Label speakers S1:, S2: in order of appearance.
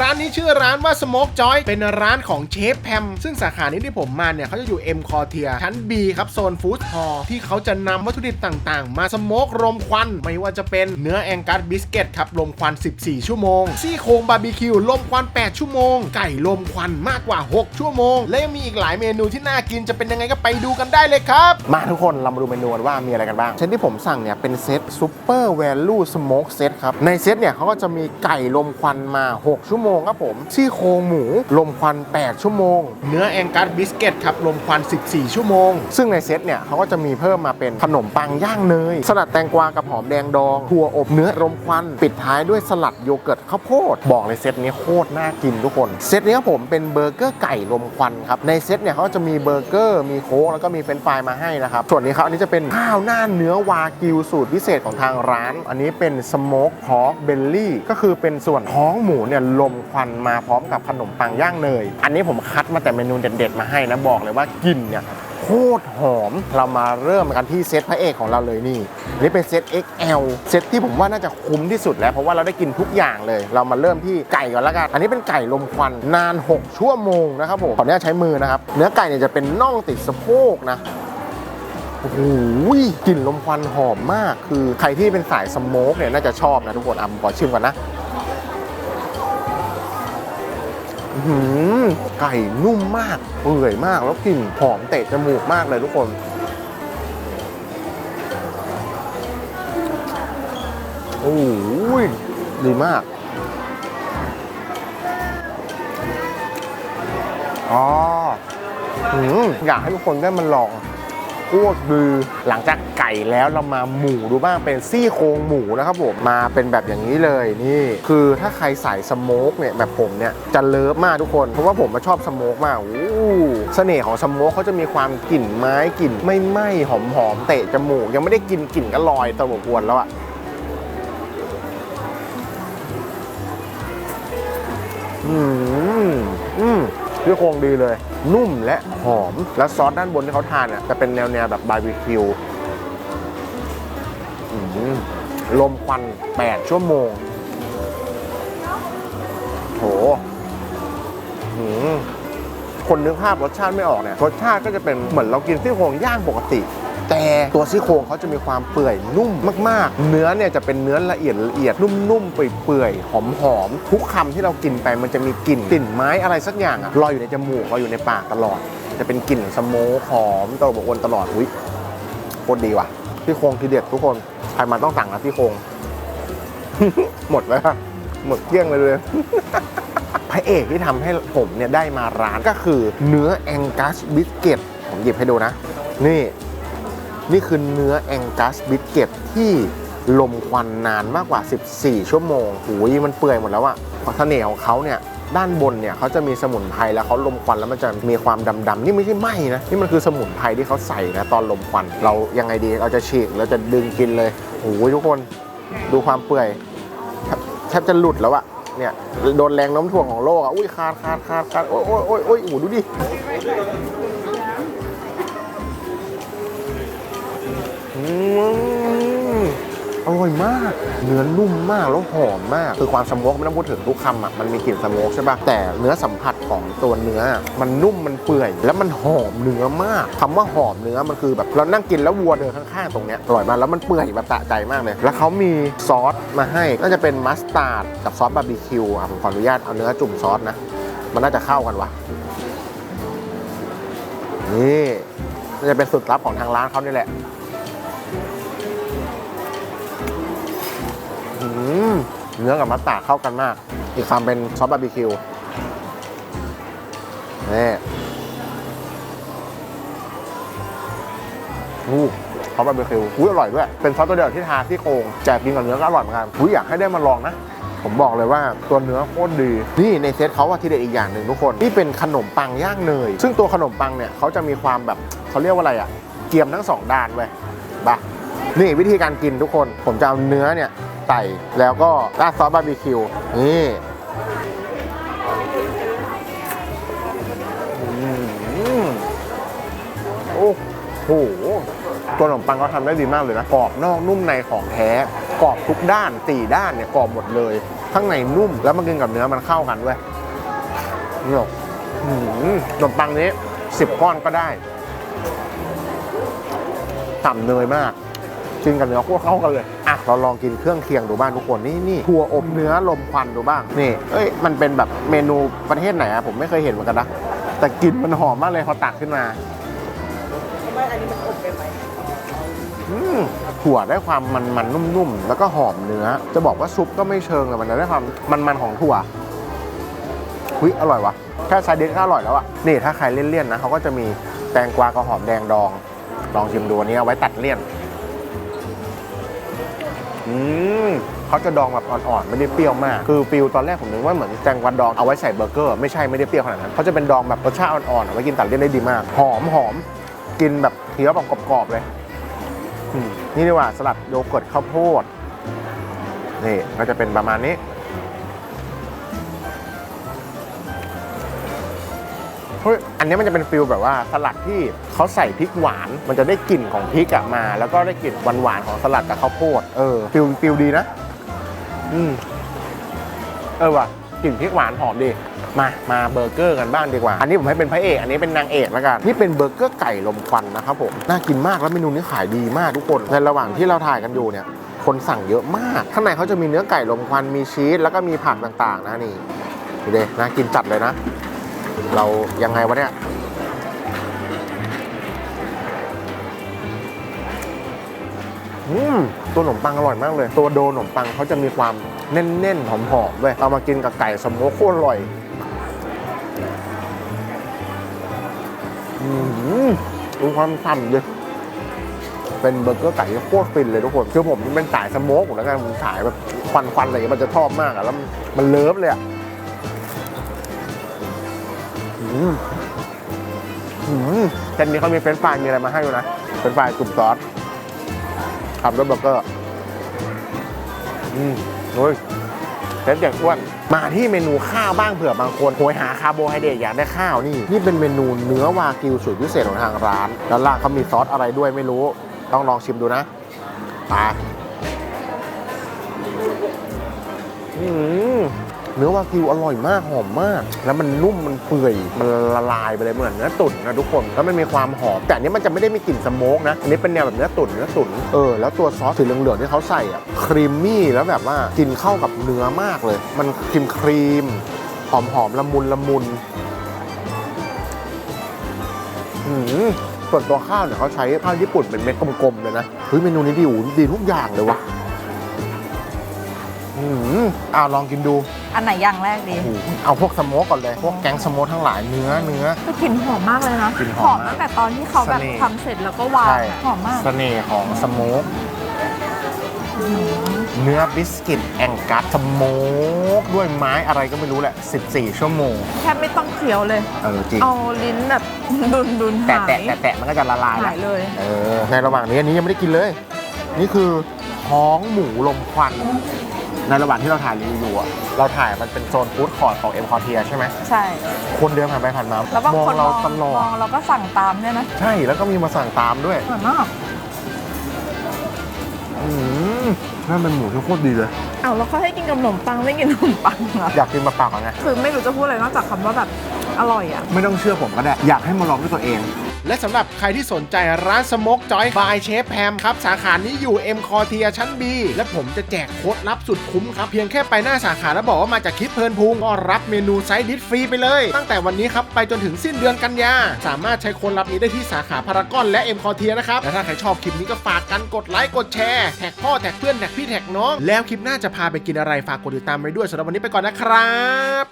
S1: ร้านนี้ชื่อร้านว่า Smoke Joy เป็นร้านของเชฟแพม ซึ่งสาขานี้ที่ผมมาเนี่ยเขาจะอยู่ M คอเทียชั้น B ครับโซนฟู้ดฮอลที่เขาจะนำวัตถุดิบต่างๆ มาสโมกรมควัน ไม่ว่าจะเป็นเนื้อแองกัสบิสเกตครับลมควัน 14 ชั่วโมง ซี่โครงบาร์บีคิวลมควัน 8 ชั่วโมง ไก่ลมควันมากกว่า 6 ชั่วโมง และยังมีอีกหลายเมนูที่น่ากินจะเป็นยังไงก็ไปดูกันได้เลยครับ มาทุกคนเรามาดูเมนูกันว่ามีอะไรกันบ้างเช่นที่ผมสั่งเนี่ยเป็นเซตซูเปอร์แวลูสโมกเซตครับในเซตเนี่ยเขาก็จะมีไก่ลมควันมา 6 ชั่วโมงครับผม ซี่โครงหมูลมควัน 8 ชั่วโมง เนื้อแองกัสบิสเกตครับลมควัน 14 ชั่วโมง ซึ่งในเซตเนี่ยเขาก็จะมีเพิ่มมาเป็นขนมปังย่างเนย สลัดแตงกวากับหอมแดงดองถั่วอบเนื้อลมควัน ปิดท้ายด้วยสลัดโยเกิร์ตข้าวโพด บอกเลยเซตนี้โคตรน่ากินทุกคน เซตนี้ครับผมเป็นเบอร์เกอร์ไก่ลมควันครับ ในเซตเนี่ยเขาจะมีเบอร์เกอร์ มีโค้กแล้วก็มีเฟรนฟรายมาให้นะครับ ส่วนนี้ครับอันนี้จะเป็นข้าวหน้าเนื้อวากิวสูตรพิเศษของทางร้าน อันนี้เป็นสโมกพอกเบลลี่ก็คือเป็นส่วนท้องหมูเนี่ยลมควันมาพร้อมกับขนมปังย่างเนย อันนี้ผมคัดมาแต่เมนูเด็ดๆมาให้นะบอกเลยว่ากลิ่นเนี่ยโคตรหอม เรามาเริ่มกันที่เซตพระเอกของเราเลยนี่ นี่เป็นเซต XL เซตที่ผมว่าน่าจะคุ้มที่สุดแล้ว เพราะว่าเราได้กินทุกอย่างเลย เรามาเริ่มที่ไก่ก่อนละกัน อันนี้เป็นไก่ลมควันนาน 6 ชั่วโมงนะครับผมขออนุญาตใช้มือนะครับ เนื้อไก่เนี่ยจะเป็นน่องติดสะโพกนะโอ้โหกลิ่นลมควันหอมมาก คือใครที่เป็นสายสโมกเนี่ยน่าจะชอบนะทุกคนอะมขอชิมก่อนนะ หืมไก่นุ่มมากเปื่อยมากแล้วกลิ่นหอมเตะจมูกมากเลยทุกคน โอ้ยดีมากอ๋อหืมอยากให้ทุกคนได้มาลอง โคตรดีหลังจากไก่แล้วเรามาหมูดูบ้างเป็นซี่โครงหมูนะครับผมมาเป็นแบบอย่างนี้เลยนี่ คือถ้าใครใส่สโมกเนี่ยแบบผมเนี่ยจะเลิฟมากทุกคนเพราะว่าผมมาชอบสโมกมากโอ้เสน่ห์ของสโมกเขาจะมีความกลิ่นไม้กลิ่นไม่ไหม้หอมๆเตะจมูกยังไม่ได้กินกลิ่นก็ลอยตะบกวนแล้วอะอืมอืมที่โครงดีเลย นุ่มและหอม และซอสด้านบนที่เขาทานอะจะเป็นแนวแนวแบบบาร์บีคิวลมควัน 8 ชั่วโมงโหอืมคนนึกภาพรสชาติไม่ออกเนี่ย รสชาติก็จะเป็นเหมือนเรากินซี่โครงย่างปกติ แต่ตัวซี่โครงเขาจะมีความเปื่อยนุ่มมากๆ เนื้อเนี่ยจะเป็นเนื้อละเอียดละเอียดนุ่มๆเปื่อยๆหอมๆทุกคำที่เรากินไปมันจะมีกลิ่นกลิ่นไม้อะไรสักอย่างอะลอยอยู่ในจมูกลอยอยู่ในปากตลอด จะเป็นกลิ่นสโมกหอมตลบอบอวนตลอดอุ้ยโคตรดีว่ะซี่โครงทีเด็ดทุกคนใครมาต้องสั่งนะซี่โครงหมดแล้วหมดเกลี้ยงเลยเลยพระเอกที่ทำให้ผมเนี่ยได้มาร้านก็คือเนื้อแองกัสบิสเกตผมหยิบให้ดูนะ นี่ นี่คือเนื้อแองกัสบิสเกตที่ลมควันนานมากกว่า 14 ชั่วโมงโอ้ยมันเปื่อยหมดแล้วอะเพราะเสน่ห์ของเขาเนี่ยด้านบนเนี่ยเขาจะมีสมุนไพรแล้วเขาลมควันแล้วมันจะมีความดำๆนี่ไม่ใช่ไหมนะนี่มันคือสมุนไพรที่เขาใส่นะตอนลมควันเรายังไงดีเราจะฉีกเราจะดึงกินเลยโอ้ยทุกคนดูความเปื่อยแทบจะหลุดแล้วอะเนี่ยโดนแรงน้มถ่วงของโลกอะอุ้ยขาดขาดขาดขาดโอ้ยโอ้ยโอ้ยโอ้ยดูดิ อร่อยมาก เนื้อนุ่มมากแล้วหอมมาก คือความสโมกไม่ต้องพูดถึงทุกคำอะมันมีกลิ่นสโมกใช่ป่ะแต่เนื้อสัมผัสของตัวเนื้อ มันนุ่มมันเปื่อย แล้วมันหอมเนื้อมากคำว่าหอมเนื้อมันคือแบบเรานั่งกินแล้ววัวเดินข้างๆตรงเนี้ยอร่อยมากแล้วมันเปื่อยแบบสะใจมากเลย แล้วเขามีซอสมาให้น่าจะเป็นมัสตาร์ดกับซอสบาร์บีคิวอะผมขออนุญาตเอาเนื้อจุ่มซอสนะมันน่าจะเข้ากันว่ะนี่น่าจะเป็นสูตรลับของทางร้านเขานี่แหละ เนื้อกับมัสตาร์ดเข้ากันมาก อีกคำเป็นซอสบาร์บีคิวนี่อู้ซอสบาร์บีคิวอุ้ยอร่อยด้วย เป็นซอสตัวเดียวที่ทาที่โครงแจกกินกับเนื้อก็อร่อยเหมือนกันอุ้ยอยากให้ได้มาลองนะ ผมบอกเลยว่าตัวเนื้อโคตรดี นี่ในเซตเขาว่าที่เด็ดอีกอย่างหนึ่งทุกคน นี่เป็นขนมปังย่างเนย ซึ่งตัวขนมปังเนี่ยเขาจะมีความแบบเขาเรียกว่าอะไรอะเกียมทั้งสองด้านเว้ยบะนี่วิธีการกินทุกคน ผมจะเอาเนื้อเนี่ย ใส่ แล้วก็ราดซอสบาร์บีคิว นี่โอ้โหตัวขนมปังเขาทำได้ดีมากเลยนะกรอบนอกนุ่มในของแท้กรอบทุกด้านสี่ด้านเนี่ยกรอบหมดเลย ข้างในนุ่มแล้วมันกินกับเนื้อมันเข้ากันด้วยนี่หรอขนมปังนี้สิบก้อนก็ได้ต่ำเนยมาก กินกับเนื้อโคตรเข้ากันเลยอะเราลองกินเครื่องเคียงดูบ้างทุกคนนี่นี่ถั่วอบเนื้อลมควันดูบ้างนี่เอ้ยมันเป็นแบบเมนูประเทศไหนอะผมไม่เคยเห็นเหมือนกันนะแต่กลิ่นมันหอมมากเลยพอตักขึ้นมา
S2: ไม่อันนี้มันอบไปไหม
S1: อืมถั่วได้ความมันมันๆนุ่มๆ แล้วก็หอมเนื้อ จะบอกว่าซุปก็ไม่เชิงแต่มันจะได้ความมันมันๆของถั่วหุยอร่อยวะแค่ไซเด็ดก็อร่อยแล้วอะนี่ถ้าใครเลี่ยนๆนะเขาก็จะมีแตงกวากับหอมแดงดอง ลองชิมดูอันนี้เอาไว้ตัดเลี่ยน อืมเขาจะดองแบบอ่อนๆ ไม่ได้เปรี้ยวมาก คือฟิลตอนแรกผมนึกว่าเหมือนแตงกวาดองเอาไว้ใส่เบอร์เกอร์ ไม่ใช่ไม่ได้เปรี้ยวขนาดนั้นเขาจะเป็นดองแบบรสชาติอ่อนๆเอาไว้กินตัดเลี่ยนได้ดีมาก หอมหอมกินแบบเคี้ยวแบบกรอบๆเลยนี่ดีกว่าสลัดโยเกิร์ตข้าวโพดนี่ก็จะเป็นประมาณนี้ เฮ้ยอันนี้มันจะเป็นฟิลแบบว่าสลัดที่เขาใส่พริกหวาน มันจะได้กลิ่นของพริกอะมา แล้วก็ได้กลิ่นหวานๆของสลัดกับข้าวโพดเออฟิลฟิลดีนะ อืมเออว่ะกลิ่นพริกหวานหอมดีมามาเบอร์เกอร์กันบ้างดีกว่า อันนี้ผมให้เป็นพระเอก อันนี้เป็นนางเอกแล้วกัน นี่เป็นเบอร์เกอร์ไก่ลมควันนะครับผม น่ากินมากแล้วเมนูนี้ขายดีมากทุกคน ในระหว่างที่เราถ่ายกันอยู่เนี่ย คนสั่งเยอะมาก ข้างในเขาจะมีเนื้อไก่ลมควัน มีชีส แล้วก็มีผักต่างๆ นะนี่ดูเดิน่ากินจัดเลยนะ เรายังไงวะเนี่ยอืมตัวขนมปังอร่อยมากเลย ตัวโดขนมปังเขาจะมีความแน่นๆหอมๆด้วยเอามากินกับไก่สโมกโคตรอร่อยอืมดูความฉ่ำเลยเป็นเบอร์เกอร์ไก่ที่โคตรฟินเลยทุกคน คือผมเป็นสายสโมกอยู่แล้วกันผมสายแบบควันๆอะไรอย่างเงี้ยมันจะชอบมากอะแล้วมันเลิฟเลยอะ เส้นนี้เขามีเฟรนช์ฟรายมีอะไรมาให้ด้วยนะเฟรนช์ฟรายจุ่มซอสทำด้วยเบอร์เกอร์อืมโอ้ยเชฟอย่างอ้วนมาที่เมนูข้าวบ้างเผื่อบางคนโหยหาคาร์โบไฮเดรตอยากได้ข้าวนี่ นี่เป็นเมนูเนื้อวากิวสูตรพิเศษของทางร้านด้านล่างเขามีซอสอะไรด้วยไม่รู้ ต้องลองชิมดูนะไปอืม เนื้อวากิวอร่อยมากหอมมาก แล้วมันนุ่มมันเปื่อยมันละลายไปเลยเหมือนเนื้อตุ๋นนะทุกคนแล้วมันมีความหอมแต่อันนี้มันจะไม่ได้มีกลิ่นสโมกนะอันนี้เป็นแนวแบบเนื้อตุ๋นเนื้อตุ๋นเออแล้วตัวซอสสีเหลืองๆที่เขาใส่อะครีมมี่แล้วแบบว่ากินเข้ากับเนื้อมากเลย มันครีมครีมหอมหอมละมุนละมุนอืมส่วนตัวข้าวเนี่ยเขาใช้ข้าวญี่ปุ่นเป็นเม็ดกลมๆเลยนะเฮ้ยเมนูนี้ดีหูดีทุกอย่างเลยวะอืมอ่าลองกินดู
S2: อันไหนอย่างแรกดี
S1: โอ้โหเอาพวกสโมกก่อนเลย พวกแก๊งสโมกทั้งหลายเนื้อเนื้อ
S2: คือกลิ่นหอมมากเลยนะ
S1: กลิ่นหอม
S2: ตั้งแต่ตอนที่เขาแบบ
S1: เสน่ห์
S2: ทำเสร็จแล้วก็วาง
S1: ใช่
S2: อะหอมมาก
S1: เสน่ห์ของสโมกเนื้อบิสกิตแองกัสสโมกด้วยไม้อะไรก็ไม่รู้แหละ 14 ชั่วโมง
S2: แทบไม่ต้องเคี้ยวเลย
S1: เออจริง
S2: เอาลิ้นแบบดุนดุนๆ
S1: แตะ
S2: หาย
S1: แตะแตะแตะมันก็จะละลาย
S2: หา
S1: แล้ว
S2: ยเลย
S1: เออในระหว่างนี้อันนี้ยังไม่ได้กินเลย นี่คือท้องหมูลมควัน ในระหว่างที่เราถ่ายรีวิวอะเราถ่ายมันเป็นโซนฟู้ดคอร์ทของเอ็มคอเทียใช่ไหม
S2: ใช่
S1: คนเดินผ่านไปผ่านมา
S2: แล้วบาง
S1: มอง
S2: คน
S1: เรา
S2: มอง
S1: ตลอ
S2: ม
S1: ด
S2: องเราก็สั่งตามเนี่ยนะ
S1: ใช่แล้วก็มีมาสั่งตามด้วย
S2: อร่อยมาก
S1: อืมนั่นเป็นหมูที่โคตรดีเลย
S2: เอาแล้วเขาให้กินกับขนมปังไม่กินขนมปังเหรอ
S1: อยากกินมาปากก่อนไง
S2: คือไม่รู้จะพูดอะไรนอกจากคำว่าแบบอร่อยอะ
S1: ไม่ต้องเชื่อผมก็ได้ อยากให้มาลองด้วยตัวเอง และสำหรับใครที่สนใจร้านสโมกจอยบายเชฟแพมครับ สาขานี้อยู่ M คอเทียชั้น B และผมจะแจกโค้ดลับสุดคุ้มครับ เพียงแค่ไปหน้าสาขาแล้วบอกว่ามาจากคลิปเพลินพุงก็รับเมนูไซส์ดิสฟรีไปเลย ตั้งแต่วันนี้ครับ ไปจนถึงสิ้นเดือนกันยา สามารถใช้โค้ดลับนี้ได้ที่สาขาพารากอนและ M คอเทียนะครับและถ้าใครชอบคลิปนี้ก็ฝากกันกดไลค์กดแชร์แท็กพ่อแท็กเพื่อนแท็กพี่แท็กน้องแล้วคลิปหน้าจะพาไปกินอะไรฝากกดติดตามไปด้วยสำหรับวันนี้ไปก่อนนะครับ